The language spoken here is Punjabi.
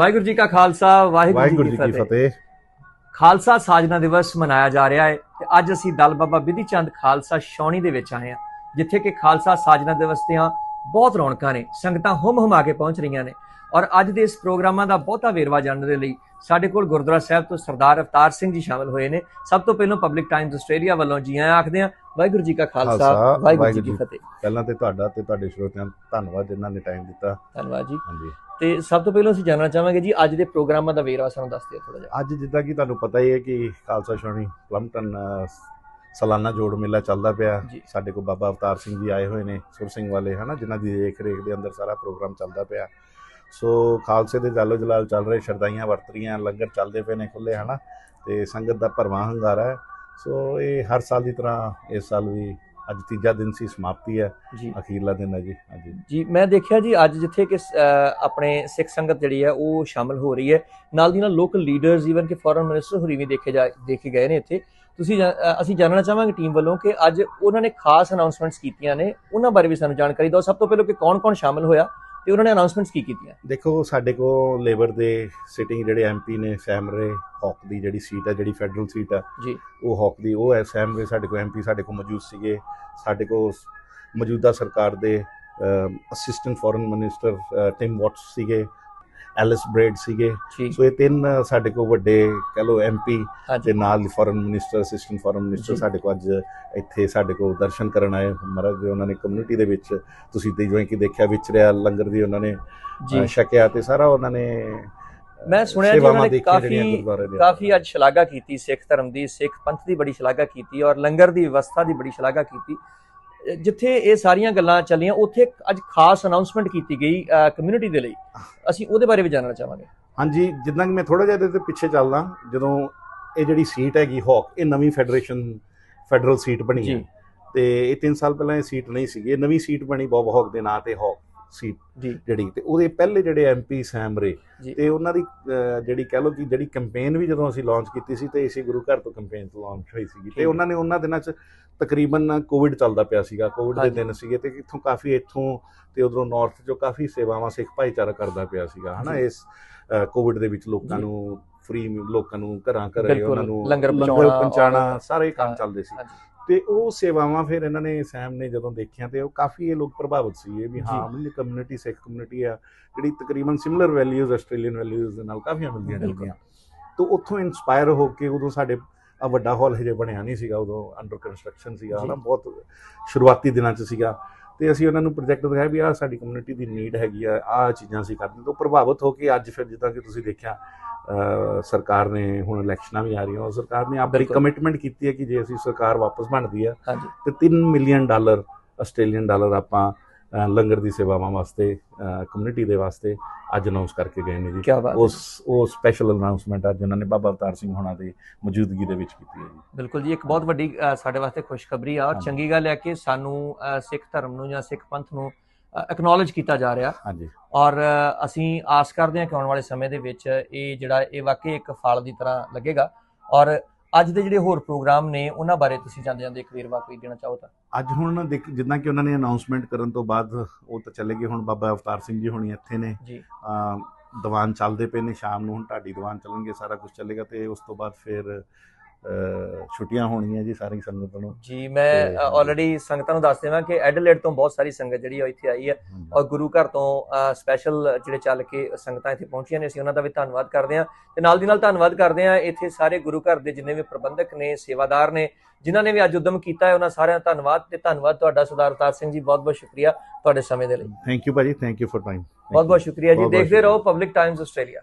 ਵਾਹਿਗੁਰੂ ਜੀ ਕਾ ਖਾਲਸਾ ਵਾਹਿਗੁਰੂ ਜੀ ਕੀ ਫਤਿਹ। ਖਾਲਸਾ ਸਾਜਨਾ ਦਿਵਸ ਮਨਾਇਆ ਜਾ ਰਿਹਾ ਹੈ ਤੇ ਅੱਜ ਅਸੀਂ ਦਲ ਬਾਬਾ ਬਿਧੀ ਚੰਦ ਖਾਲਸਾ ਸ਼ੌਣੀ ਦੇ ਵਿੱਚ ਆਏ ਹਾਂ ਜਿੱਥੇ ਕਿ ਖਾਲਸਾ ਸਾਜਨਾ ਦਿਵਸ ਦੀਆਂ ਬਹੁਤ ਰੌਣਕਾਂ ਨੇ ਸੰਗਤਾਂ ਹੁਮ ਹੁਮਾ ਕੇ ਪਹੁੰਚ ਰਹੀਆਂ ਨੇ। ਔਰ ਅੱਜ ਦੇ ਇਸ ਪ੍ਰੋਗਰਾਮਾਂ ਦਾ ਬਹੁਤਾ ਵੇਰਵਾ ਜਾਣਨ ਦੇ ਲਈ ਸਾਡੇ ਕੋਲ ਗੁਰਦੁਆਰਾ ਸਾਹਿਬ ਤੋਂ ਸਰਦਾਰ ਅਵਤਾਰ ਸਿੰਘ ਜੀ ਸ਼ਾਮਲ ਹੋਏ ਨੇ। ਸਭ ਤੋਂ ਪਹਿਲਾਂ ਪਬਲਿਕ ਟਾਈਮਜ਼ ਆਸਟ੍ਰੇਲੀਆ ਵੱਲੋਂ ਜੀ ਆਇਆਂ ਆਖਦੇ ਹਾਂ ਵਾਹਿਗੁਰੂ ਜੀ ਕਾ ਖਾਲਸਾ ਵਾਹਿਗੁਰੂ ਜੀ ਕੀ ਫਤਿਹ। ਪਹਿਲਾਂ ਤੇ ਤੁਹਾਡਾ ਤੇ ਤੁਹਾਡੇ ਸਰੋਤਿਆਂ ਦਾ ਧੰਨਵਾਦ ਜਿਨ੍ਹਾਂ ਨੇ ਟਾਈਮ ਦਿੱਤਾ। ਧੰਨਵਾਦ ਜੀ। ਹਾਂਜੀ। ਤੇ ਸਭ ਤੋਂ ਪਹਿਲਾਂ ਅਸੀਂ ਜਾਣਨਾ ਚਾਹਾਂਗੇ ਜੀ ਅੱਜ ਦੇ ਪ੍ਰੋਗਰਾਮਾਂ ਦਾ ਵੇਰਵਾ ਸਾਨੂੰ ਦੱਸ ਦਿਓ ਥੋੜਾ ਜਿਹਾ। ਅੱਜ ਜਿੱਦਾਂ ਕਿ ਤੁਹਾਨੂੰ ਪਤਾ ਹੀ ਹੈ ਕਿ ਖਾਲਸਾ ਸ਼ੌਣੀ ਪਲੰਮਟਨ ਸਾਲਾਨਾ ਜੋੜ ਮੇਲਾ ਚੱਲਦਾ ਪਿਆ। ਸਾਡੇ ਕੋਲ ਬਾਬਾ ਅਵਤਾਰ ਸਿੰਘ ਜੀ ਆਏ ਹੋਏ ਨੇ ਸੁਰ ਸਿੰਘ ਵਾਲੇ ਹਨਾ ਜਿਨ੍ਹਾਂ ਦੀ ਦੇਖ ਰੇਖ ਦੇ ਅੰਦਰ ਸਾਰਾ ਪ੍ਰੋਗਰਾਮ ਚੱਲਦਾ ਪਿਆ। ਸੋ ਖਾਲਸੇ ਦੇ ਜਾਲੋ ਜਲਾਲ ਚੱਲ ਰਹੇ ਸ਼ਰਦਾਈਆਂ ਵਰਤ ਰਹੀਆਂ ਲੰਗਰ ਚੱਲਦੇ ਪਏ ਨੇ ਖੁੱਲੇ ਹਨਾ ਤੇ ਸੰਗਤ ਦਾ ਭਰਵਾਂ ਹੰਗਾਰਾ ਸੋ ਇਹ ਹਰ ਸਾਲ ਦੀ ਤਰ੍ਹਾਂ ਇਸ ਸਾਲ ਵੀ ਅੱਜ ਤੀਜਾ ਦਿਨ ਸੀ ਸਮਾਪਤੀ ਹੈ। ਜੀ। ਅਖੀਰਲਾ ਦਿਨ ਹੈ ਜੀ। ਹਾਂਜੀ। ਜੀ ਮੈਂ ਦੇਖਿਆ ਜੀ ਅੱਜ ਜਿੱਥੇ ਕਿ ਆਪਣੇ ਸਿੱਖ ਸੰਗਤ ਜਿਹੜੀ ਹੈ ਉਹ ਸ਼ਾਮਲ ਹੋ ਰਹੀ ਹੈ। ਨਾਲ ਦੀ ਨਾਲ ਲੋਕਲ ਲੀਡਰਸ ਈਵਨ ਕਿ ਫੋਰਨ ਮਿਨਿਸਟਰ ਹੋਰੀ ਵੀ ਦੇਖੇ ਜਾ ਦੇਖੇ ਗਏ ਨੇ ਇੱਥੇ। ਤੁਸੀਂ ਅਸੀਂ ਜਾਣਨਾ ਚਾਹਾਂਗੇ ਟੀਮ ਵੱਲੋਂ ਕਿ ਅੱਜ ਉਹਨਾਂ ਨੇ ਖਾਸ ਅਨਾਉਂਸਮੈਂਟਸ ਕੀਤੀਆਂ ਨੇ। ਉਹਨਾਂ ਬਾਰੇ ਵੀ ਸਾਨੂੰ ਜਾਣਕਾਰੀ ਦਿਓ। ਸਭ ਤੋਂ ਪਹਿਲਾਂ ਕਿ ਕੌਣ-ਕੌਣ ਸ਼ਾਮਲ ਹੋਇਆ? ਤੇ ਉਹਨਾਂ ਨੇ ਅਨਾਉਂਸਮੈਂਟਸ ਕੀ ਕੀਤੀਆਂ? ਦੇਖੋ ਸਾਡੇ ਕੋਲ ਲੇਬਰ ਦੇ ਸਿਟਿੰਗ ਜਿਹੜੇ ਐਮਪੀ ਨੇ ਸੈਮਰੇ ਹੌਕ ਦੀ ਜਿਹੜੀ ਸੀਟ ਹੈ ਜਿਹੜੀ ਫੈਡਰਲ ਸੀਟ ਹੈ ਜੀ। ਉਹ ਹੌਕ ਦੀ ਉਹ ਹੈ ਸੈਮਰੇ ਸਾਡੇ ਕੋਲ ਐਮਪੀ ਸਾਡੇ ਕੋਲ ਮੌਜੂਦ ਸੀਗੇ। ਸਾਡੇ ਕੋਲ ਮੌਜੂਦਾ ਸਰਕਾਰ ਦੇ assistant foreign minister Tim Watts ਸੀਗੇ। ਐਲਿਸ ਬ੍ਰੇਡ ਸੀਗੇ। ਸੋ ਇਹ ਤਿੰਨ ਸਾਡੇ ਕੋਲ ਵੱਡੇ ਕਹ ਲੋ ਐਮਪੀ ਤੇ ਨਾਲ foreign minister assistant foreign minister. ਸਾਡੇ ਕੋਲ ਅੱਜ ਇੱਥੇ ਸਾਡੇ ਕੋਲ ਦਰਸ਼ਨ ਕਰਨ ਆਏ। ਮਹਾਰਾਜ ਉਹਨਾਂ ਨੇ ਕਮਿਊਨਿਟੀ ਦੇ ਵਿੱਚ ਤੁਸੀਂ ਤੇ ਜਿਵੇਂ ਕਿ ਦੇਖਿਆ ਵਿਚਰਿਆ ਲੰਗਰ ਦੀ ਉਹਨਾਂ ਨੇ ਛਕਿਆ ਤੇ ਸਾਰਾ ਉਹਨਾਂ ਨੇ ਮੈਂ ਸੁਣਿਆ ਜੀ ਉਹਨਾਂ ਨੇ ਕਾਫੀ ਕਾਫੀ ਅੱਜ ਸ਼ਲਾਘਾ ਕੀਤੀ ਸਿੱਖ ਧਰਮ ਦੀ ਸਿੱਖ ਪੰਥ ਦੀ ਬੜੀ ਸ਼ਲਾਘਾ ਕੀਤੀ ਔਰ ਲੰਗਰ ਦੀ ਵਿਵਸਥਾ ਦੀ ਬੜੀ ਸ਼ਲਾਘਾ ਕੀਤੀ। ਜਿੱਥੇ ਇਹ ਸਾਰੀਆਂ ਗੱਲਾਂ ਚੱਲੀਆਂ ਉੱਥੇ ਅੱਜ ਖਾਸ ਅਨਾਉਂਸਮੈਂਟ ਕੀਤੀ ਗਈ ਕਮਿਊਨਿਟੀ ਦੇ ਲਈ। ਅਸੀਂ ਉਹਦੇ ਬਾਰੇ ਵੀ ਜਾਣਨਾ ਚਾਹਾਂਗੇ। ਹਾਂਜੀ ਜਿੱਦਾਂ ਕਿ ਮੈਂ ਥੋੜਾ ਜਿਹਾ ਇਹਦੇ ਤੇ ਪਿੱਛੇ ਚੱਲਦਾ ਜਦੋਂ ਇਹ ਜਿਹੜੀ ਸੀਟ ਹੈਗੀ ਹੌਕ ਇਹ ਨਵੀਂ ਫੈਡਰੇਸ਼ਨ ਫੈਡਰਲ ਸੀਟ ਬਣੀ ਹੈ। ਤੇ ਇਹ 3 ਸਾਲ ਪਹਿਲਾਂ ਇਹ ਸੀਟ ਨਹੀਂ ਸੀਗੀ ਇਹ ਨਵੀਂ ਸੀਟ ਬਣੀ ਬੌਬ ਹੌਕ ਦੇ ਨਾਂ ਤੇ ਹੌਕ ਸੀਟ ਜਿਹੜੀ ਤੇ ਉਹਦੇ ਪਹਿਲੇ ਜਿਹੜੇ ਐਮਪੀ ਸੈਮਰੇ। ਤੇ ਉਹਨਾਂ ਦੀ ਜਿਹੜੀ ਕਹਿ ਲਓ ਕਿ ਜਿਹੜੀ ਕੈਂਪੇਨ ਵੀ ਜਦੋਂ ਅਸੀਂ ਲਾਂਚ ਕੀਤੀ ਸੀ ਤੇ ਇਸੇ ਗੁਰੂ ਘਰ ਤੋਂ ਕੈਂਪੇਨ ਲਾਂਚ ਹੋਈ ਸੀਗੀ। ਤੇ ਉਹਨਾਂ ਨੇ ਉਹਨਾਂ ਦਿਨਾਂ 'ਚ ਤਕਰੀਬਨ ਕੋਵਿਡ ਚੱਲਦਾ ਪਿਆ ਸੀਗਾ ਕੋਵਿਡ ਦੇ। ਦਿਨ ਸੀਗੇ ਤੇ ਇੱਥੋਂ ਕਾਫੀ ਇੱਥੋਂ ਤੇ ਉਧਰੋਂ ਨਾਰਥ 'ਚੋਂ ਕਾਫੀ ਸੇਵਾਵਾਂ ਸਿੱਖ ਭਾਈਚਾਰਾ ਕਰਦਾ ਪਿਆ ਸੀਗਾ ਹਨਾ। ਇਸ ਕੋਵਿਡ ਦੇ ਵਿੱਚ ਲੋਕਾਂ। ਨੂੰ ਫ੍ਰੀ ਲੋਕਾਂ ਨੂੰ ਘਰਾਂ ਘਰੇ ਉਹਨਾਂ ਨੂੰ ਲੰਗਰ ਔਰ- ਸਾਰੇ ਕੰਮ ਚੱਲਦੇ ਸੀ ਤੇ ਉਹ ਸੇਵਾਵਾਂ ਫਿਰ ਇਹਨਾਂ ਨੇ ਸੈਮ ਨੇ ਜਦੋਂ ਦੇਖੀਆਂ ਤੇ ਉਹ ਕਾਫੀ ਇਹ ਲੋਕ ਪ੍ਰਭਾਵਿਤ ਸੀ ਇਹ ਵੀ ਹਾਂ। ਮਿਲ ਕਮਿਊਨਿਟੀ ਸਿੱਖ ਕਮਿਊਨਿਟੀ ਆ ਜਿਹੜੀ ਤਕਰੀਬਨ ਸਿਮਿਲਰ ਵੈਲਿਊਜ਼ ਆਸਟ੍ਰੇਲੀਅਨ ਵੈਲਿਊਜ਼ ਦੇ ਨਾਲ ਕਾਫੀਆਂ ਮਿਲਦੀਆਂ। ਜੁਲਦੀਆਂ ਤੋਂ ਉੱਥੋਂ ਇਨਸਪਾਇਰ ਹੋ ਕੇ ਉਦੋਂ ਸਾਡੇ ਆ ਵੱਡਾ ਹਾਲ ਹਜੇ ਬਣਿਆ ਨਹੀਂ ਸੀਗਾ ਉਦੋਂ ਅੰਡਰ ਕੰਸਟਰਕਸ਼ਨ ਸੀਗਾ। ਹਨਾ ਬਹੁਤ ਸ਼ੁਰੂਆਤੀ ਦਿਨਾਂ 'ਚ ਸੀਗਾ ਤੇ ਅਸੀਂ ਉਹਨਾਂ ਨੂੰ ਪ੍ਰੋਜੈਕਟ ਦਿਖਾਇਆ ਵੀ ਆ ਸਾਡੀ ਕਮਿਊਨਿਟੀ ਦੀ ਨੀਡ ਹੈਗੀ ਆ ਆ ਚੀਜ਼ਾਂ ਅਸੀਂ ਕਰਦੇ ਤੋਂ ਪ੍ਰਭਾਵਿਤ ਹੋ ਕੇ ਅੱਜ ਫਿਰ ਜਿੱਦਾਂ ਕਿ ਤੁਸੀਂ ਦੇਖਿਆ ਸਰਕਾਰ ਨੇ ਹੁਣ ਇਲੈਕਸ਼ਨਾਂ ਵੀ ਆ ਰਹੀਆਂ ਉਹ ਸਰਕਾਰ ਨੇ ਆਪਣੀ। ਕਮਿਟਮੈਂਟ ਕੀਤੀ ਹੈ ਕਿ ਜੇ ਅਸੀਂ ਸਰਕਾਰ ਵਾਪਸ ਬਣਦੀ ਆ ਤੇ 3 ਮਿਲੀਅਨ ਡਾਲਰ ਆਸਟ੍ਰੇਲੀਅਨ ਡਾਲਰ ਆਪਾਂ ਲੰਗਰ ਦੀ ਸੇਵਾਵਾਂ ਵਾਸਤੇ ਕਮਿਊਨਿਟੀ ਦੇ ਵਾਸਤੇ ਅੱਜ ਅਨਾਉਂਸ ਕਰਕੇ ਗਏ ਨੇ ਜੀ ਉਸ ਉਹ ਸਪੈਸ਼ਲ ਅਨਾਉਂਸਮੈਂਟ ਅੱਜ ਉਹਨਾਂ ਨੇ ਬਾਬਾ ਅਵਤਾਰ ਸਿੰਘ ਹੋਣਾ ਦੀ ਮੌਜੂਦਗੀ ਦੇ ਵਿੱਚ ਕੀਤੀ ਹੈ ਜੀ ਬਿਲਕੁਲ ਜੀ ਇੱਕ ਬਹੁਤ ਵੱਡੀ ਸਾਡੇ ਵਾਸਤੇ ਖੁਸ਼ਖਬਰੀ ਆ ਔਰ। ਚੰਗੀ ਗੱਲ ਹੈ ਕਿ ਸਾਨੂੰ ਸਿੱਖ ਧਰਮ ਨੂੰ ਜਾਂ ਸਿੱਖ ਪੰਥ ਨੂੰ ਐਕਨੋਲਜ ਕੀਤਾ ਜਾ ਰਿਹਾ। ਹਾਂਜੀ। ਔਰ ਅਸੀਂ ਆਸ ਕਰਦੇ ਹਾਂ ਕਿ ਆਉਣ ਵਾਲੇ ਸਮੇਂ ਦੇ ਵਿੱਚ ਇਹ ਜਿਹੜਾ ਇਹ ਵਾਕਈ ਇੱਕ ਫਲ ਦੀ ਤਰ੍ਹਾਂ ਲੱਗੇਗਾ। ਔਰ ਅੱਜ ਦੇ ਜਿਹੜੇ ਹੋਰ ਪ੍ਰੋਗਰਾਮ ਨੇ ਉਹਨਾਂ ਬਾਰੇ ਤੁਸੀਂ ਜਾਂਦੇ ਜਾਂਦੇ ਇੱਕ ਵੇਰਵਾ ਕੋਈ ਦੇਣਾ ਚਾਹੋ ਤਾਂ। ਅੱਜ ਹੁਣ ਜਿੱਦਾਂ ਕਿ ਉਹਨਾਂ ਨੇ ਅਨਾਉਂਸਮੈਂਟ ਕਰਨ ਤੋਂ ਬਾਅਦ ਉਹ ਤਾਂ ਚਲੇ ਗਏ। ਹੁਣ ਬਾਬਾ ਅਵਤਾਰ ਸਿੰਘ ਜੀ ਹੋਣੀ ਇੱਥੇ ਨੇ। ਜੀ। ਦੀਵਾਨ ਚੱਲਦੇ ਪਏ ਨੇ। ਸ਼ਾਮ ਨੂੰ ਹੁਣ ਢਾਡੀ ਦੀਵਾਨ ਚੱਲਣਗੇ ਸਾਰਾ ਕੁਝ ਚੱਲੇਗਾ ਤੇ ਉਸ ਤੋਂ ਬਾਅਦ ਫਿਰ ਛੁੱਟੀਆਂ ਹੋਣਗੀਆਂ ਜੀ ਸਾਰੀ ਸੰਗਤ ਨੂੰ। ਜੀ ਮੈਂ ਆਲਰੇਡੀ ਸੰਗਤਾਂ ਨੂੰ ਦੱਸ ਦੇਵਾਂ ਕਿ ਐਡਲੇਡ ਤੋਂ ਬਹੁਤ ਸਾਰੀ ਸੰਗਤ ਜਿਹੜੀ ਇੱਥੇ ਆਈ ਹੈ ਔਰ ਗੁਰੂ ਘਰ ਤੋਂ ਸਪੈਸ਼ਲ ਜਿਹੜੇ ਚੱਲ ਕੇ ਸੰਗਤਾਂ ਇੱਥੇ ਪਹੁੰਚੀਆਂ ਨੇ ਅਸੀਂ ਉਹਨਾਂ ਦਾ ਵੀ ਧੰਨਵਾਦ ਕਰਦੇ ਹਾਂ। ਤੇ ਨਾਲ ਦੀ ਨਾਲ ਧੰਨਵਾਦ ਕਰਦੇ ਹਾਂ ਇੱਥੇ ਸਾਰੇ ਗੁਰੂ ਘਰ ਦੇ ਜਿੰਨੇ ਵੀ ਪ੍ਰਬੰਧਕ ਨੇ ਸੇਵਾਦਾਰ ਨੇ ਜਿਨ੍ਹਾਂ ਨੇ ਵੀ ਅੱਜ ਉਦਮ ਕੀਤਾ ਹੈ ਉਹਨਾਂ ਸਾਰਿਆਂ ਦਾ ਧੰਨਵਾਦ ਤੇ ਧੰਨਵਾਦ ਤੁਹਾਡਾ ਸਰਦਾਰ ਅਵਤਾਰ ਸਿੰਘ ਜੀ ਬਹੁਤ ਬਹੁਤ ਸ਼ੁਕਰੀਆ ਤੁਹਾਡੇ ਸਮੇਂ ਦੇ ਲਈ। ਥੈਂਕ ਯੂ ਭਾਜੀ ਥੈਂਕ ਯੂ ਫॉर ਟਾਈਮ ਬਹੁਤ ਬਹੁਤ ਸ਼ੁਕਰੀਆ ਜੀ ਦੇਖਦੇ ਰਹੋ। Public Times Australia